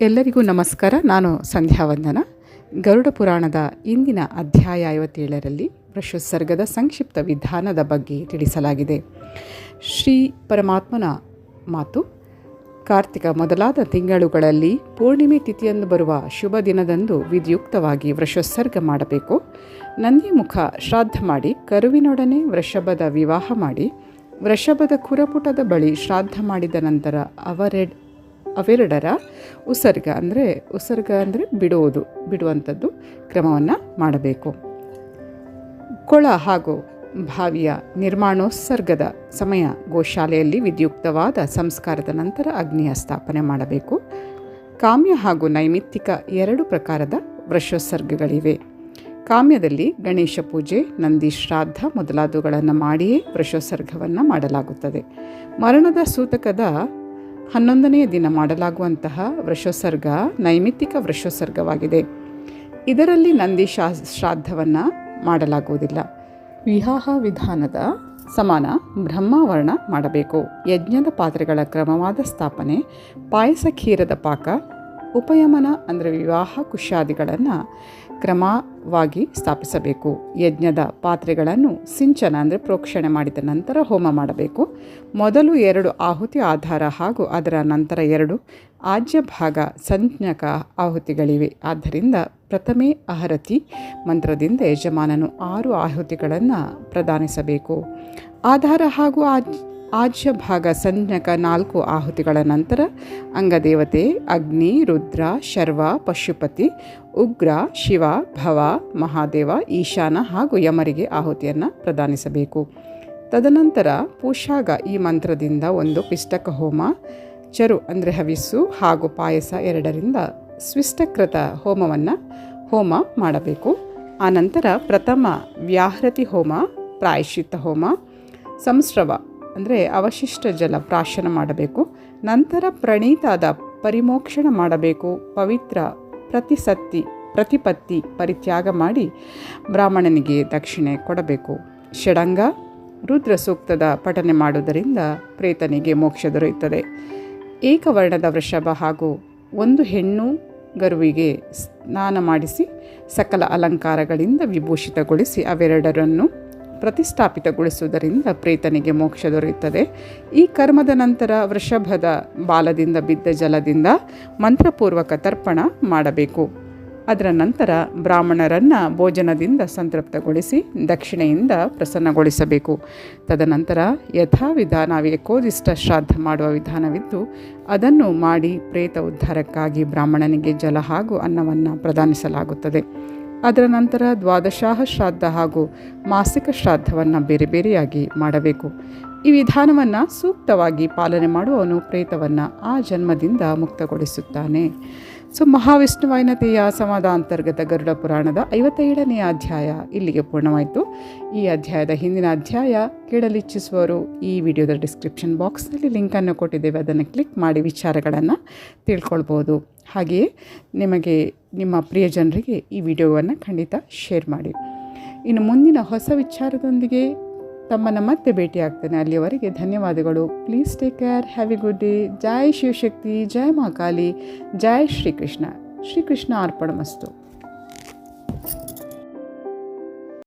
ಎಲ್ಲರಿಗೂ ನಮಸ್ಕಾರ. ನಾನು ಸಂಧ್ಯಾ ವಂದನ. ಗರುಡ ಪುರಾಣದ ಇಂದಿನ ಅಧ್ಯಾಯ ಐವತ್ತೇಳರಲ್ಲಿ ವೃಷೋತ್ಸರ್ಗದ ಸಂಕ್ಷಿಪ್ತ ವಿಧಾನದ ಬಗ್ಗೆ ತಿಳಿಸಲಾಗಿದೆ. ಶ್ರೀ ಪರಮಾತ್ಮನ ಮಾತು, ಕಾರ್ತಿಕ ಮೊದಲಾದ ತಿಂಗಳುಗಳಲ್ಲಿ ಪೂರ್ಣಿಮೆ ತಿಥಿಯಂದು ಬರುವ ಶುಭ ದಿನದಂದು ವಿಧಿಯುಕ್ತವಾಗಿ ವೃಷೋತ್ಸರ್ಗ ಮಾಡಬೇಕು. ನಂದಿಮುಖ ಶ್ರಾದ್ದ ಮಾಡಿ, ಕರುವಿನೊಡನೆ ವೃಷಭದ ವಿವಾಹ ಮಾಡಿ, ವೃಷಭದ ಕುರಪುಟದ ಬಳಿ ಶ್ರಾದ್ದ ಮಾಡಿದ ನಂತರ ಅವರೆಡ್ ಅವೆರಡರ ಉಸರ್ಗ ಅಂದರೆ ಉಸರ್ಗ ಅಂದರೆ ಬಿಡುವುದು, ಬಿಡುವಂಥದ್ದು ಕ್ರಮವನ್ನು ಮಾಡಬೇಕು. ಕೊಳ ಹಾಗೂ ಭಾವಿಯ ನಿರ್ಮಾಣೋತ್ಸರ್ಗದ ಸಮಯ ಗೋಶಾಲೆಯಲ್ಲಿ ವಿದ್ಯುಕ್ತವಾದ ಸಂಸ್ಕಾರದ ನಂತರ ಅಗ್ನಿಯ ಸ್ಥಾಪನೆ ಮಾಡಬೇಕು. ಕಾಮ್ಯ ಹಾಗೂ ನೈಮಿತ್ತಿಕ ಎರಡು ಪ್ರಕಾರದ ವೃಷೋತ್ಸರ್ಗಗಳಿವೆ. ಕಾಮ್ಯದಲ್ಲಿ ಗಣೇಶ ಪೂಜೆ, ನಂದಿ ಶ್ರಾದ್ದ ಮೊದಲಾದವುಗಳನ್ನು ಮಾಡಿಯೇ ವೃಷೋತ್ಸರ್ಗವನ್ನು ಮಾಡಲಾಗುತ್ತದೆ. ಮರಣದ ಸೂತಕದ ಹನ್ನೊಂದನೆಯ ದಿನ ಮಾಡಲಾಗುವಂತಹ ವೃಷಸರ್ಗ ನೈಮಿತ್ತಿಕ ವೃಷಸರ್ಗವಾಗಿದೆ. ಇದರಲ್ಲಿ ನಂದಿ ಶಾ, ಶ್ರಾದ್ದವನ್ನು ಮಾಡಲಾಗುವುದಿಲ್ಲ. ವಿವಾಹ ವಿಧಾನದ ಸಮಾನ ಬ್ರಹ್ಮಾವರಣ ಮಾಡಬೇಕು. ಯಜ್ಞದ ಪಾತ್ರೆಗಳ ಕ್ರಮವಾದ ಸ್ಥಾಪನೆ, ಪಾಯಸ ಖೀರದ ಪಾಕ ಉಪಯಮನ ಅಂದರೆ ವಿವಾಹ ಕುಶಾದಿಗಳನ್ನು ಕ್ರಮವಾಗಿ ಸ್ಥಾಪಿಸಬೇಕು. ಯಜ್ಞದ ಪಾತ್ರೆಗಳನ್ನು ಸಿಂಚನ ಅಂದರೆ ಪ್ರೋಕ್ಷಣೆ ಮಾಡಿದ ನಂತರ ಹೋಮ ಮಾಡಬೇಕು. ಮೊದಲು ಎರಡು ಆಹುತಿ ಆಧಾರ ಹಾಗೂ ಅದರ ನಂತರ ಎರಡು ಆಜ್ಯ ಭಾಗ ಸಂಜ್ಞಕ ಆಹುತಿಗಳಿವೆ. ಆದ್ದರಿಂದ ಪ್ರಥಮೆ ಅಹರತಿ ಮಂತ್ರದಿಂದ ಯಜಮಾನನು ಆರು ಆಹುತಿಗಳನ್ನು ಪ್ರದಾನಿಸಬೇಕು. ಆಧಾರ ಹಾಗೂ ಆಜ್ ಆಜ್ಯ ಭಾಗ ಸಂಜ್ಞಕ ನಾಲ್ಕು ಆಹುತಿಗಳ ನಂತರ ಅಂಗದೇವತೆ, ಅಗ್ನಿ, ರುದ್ರ, ಶರ್ವ, ಪಶುಪತಿ, ಉಗ್ರ, ಶಿವ, ಭವ, ಮಹಾದೇವ, ಈಶಾನ ಹಾಗೂ ಯಮರಿಗೆ ಆಹುತಿಯನ್ನು ಪ್ರದಾನಿಸಬೇಕು. ತದನಂತರ ಪೂಷಾಗ ಈ ಮಂತ್ರದಿಂದ ಒಂದು ಪಿಷ್ಟಕ ಹೋಮ, ಚರು ಅಂದರೆ ಹವಿಸ್ಸು ಹಾಗೂ ಪಾಯಸ ಎರಡರಿಂದ ಸ್ವಿಷ್ಟಕೃತ ಹೋಮವನ್ನು ಹೋಮ ಮಾಡಬೇಕು. ಆನಂತರ ಪ್ರಥಮ ವ್ಯಾಹೃತಿ ಹೋಮ, ಪ್ರಾಯಶ್ಚಿತ್ತ ಹೋಮ, ಸಂಸ್ರವ ಅಂದರೆ ಅವಶಿಷ್ಟ ಜಲ ಪ್ರಾಶನ ಮಾಡಬೇಕು. ನಂತರ ಪ್ರಣೀತಾದ ಪರಿಮೋಕ್ಷಣ ಮಾಡಬೇಕು. ಪವಿತ್ರ ಪ್ರತಿಸತ್ತಿ, ಪ್ರತಿಪತ್ತಿ ಪರಿತ್ಯಾಗ ಮಾಡಿ ಬ್ರಾಹ್ಮಣನಿಗೆ ದಕ್ಷಿಣೆ ಕೊಡಬೇಕು. ಷಡಂಗ, ರುದ್ರ ಸೂಕ್ತದ ಪಠನೆ ಮಾಡುವುದರಿಂದ ಪ್ರೇತನಿಗೆ ಮೋಕ್ಷ ದೊರೆಯುತ್ತದೆ. ಏಕವರ್ಣದ ವೃಷಭ ಹಾಗೂ ಒಂದು ಹೆಣ್ಣು ಗರುವಿಗೆ ಸ್ನಾನ ಮಾಡಿಸಿ ಸಕಲ ಅಲಂಕಾರಗಳಿಂದ ವಿಭೂಷಿತಗೊಳಿಸಿ ಅವೆರಡರನ್ನು ಪ್ರತಿಷ್ಠಾಪಿತಗೊಳಿಸುವುದರಿಂದ ಪ್ರೇತನಿಗೆ ಮೋಕ್ಷ ದೊರೆಯುತ್ತದೆ. ಈ ಕರ್ಮದ ನಂತರ ವೃಷಭದ ಬಾಲದಿಂದ ಬಿದ್ದ ಜಲದಿಂದ ಮಂತ್ರಪೂರ್ವಕ ತರ್ಪಣ ಮಾಡಬೇಕು. ಅದರ ನಂತರ ಬ್ರಾಹ್ಮಣರನ್ನು ಭೋಜನದಿಂದ ಸಂತೃಪ್ತಗೊಳಿಸಿ ದಕ್ಷಿಣೆಯಿಂದ ಪ್ರಸನ್ನಗೊಳಿಸಬೇಕು. ತದನಂತರ ಯಥಾವಿಧ ನಾವು ಏಕೋದಿಷ್ಟ ಶ್ರಾದ್ದ ಮಾಡುವ ವಿಧಾನವಿದ್ದು, ಅದನ್ನು ಮಾಡಿ ಪ್ರೇತ ಉದ್ಧಾರಕ್ಕಾಗಿ ಬ್ರಾಹ್ಮಣನಿಗೆ ಜಲ ಹಾಗೂ ಅನ್ನವನ್ನು ಪ್ರದಾನಿಸಲಾಗುತ್ತದೆ. ಅದರ ನಂತರ ದ್ವಾದಶಾಹ ಶ್ರಾದ್ದ ಹಾಗೂ ಮಾಸಿಕ ಶ್ರಾದ್ದವನ್ನು ಬೇರೆ ಬೇರೆಯಾಗಿ ಮಾಡಬೇಕು. ಈ ವಿಧಾನವನ್ನು ಸೂಕ್ತವಾಗಿ ಪಾಲನೆ ಮಾಡುವವನು ಪ್ರೇತವನ್ನು ಆ ಜನ್ಮದಿಂದ ಮುಕ್ತಗೊಳಿಸುತ್ತಾನೆ. ಸೊ, ಮಹಾವಿಷ್ಣುವೈನತೆಯ ಸಂವಾದಾಂತರ್ಗತ ಗರುಡ ಪುರಾಣದ ಐವತ್ತೇಳನೆಯ ಅಧ್ಯಾಯ ಇಲ್ಲಿಗೆ ಪೂರ್ಣವಾಯಿತು. ಈ ಅಧ್ಯಾಯದ ಹಿಂದಿನ ಅಧ್ಯಾಯ ಕೇಳಲಿಚ್ಛಿಸುವವರು ಈ ವಿಡಿಯೋದ ಡಿಸ್ಕ್ರಿಪ್ಷನ್ ಬಾಕ್ಸ್ನಲ್ಲಿ ಲಿಂಕನ್ನು ಕೊಟ್ಟಿದ್ದೇವೆ. ಅದನ್ನು ಕ್ಲಿಕ್ ಮಾಡಿ ವಿಚಾರಗಳನ್ನು ತಿಳ್ಕೊಳ್ಬೋದು. ಹಾಗೆಯೇ ನಿಮಗೆ ನಿಮ್ಮ ಪ್ರಿಯ ಜನರಿಗೆ ಈ ವಿಡಿಯೋವನ್ನು ಖಂಡಿತ ಶೇರ್ ಮಾಡಿ. ಇನ್ನು ಮುಂದಿನ ಹೊಸ ವಿಚಾರದೊಂದಿಗೆ ತಮ್ಮನ್ನು ಮತ್ತೆ ಭೇಟಿಯಾಗ್ತೇನೆ. ಅಲ್ಲಿಯವರೆಗೆ ಧನ್ಯವಾದಗಳು. Please take care have a good day ಜೈ ಶಿವಶಕ್ತಿ. ಜೈ ಮಹಾಕಾಲಿ ಜೈ ಶ್ರೀಕೃಷ್ಣ. ಶ್ರೀಕೃಷ್ಣ ಅರ್ಪಣ ಮಸ್ತು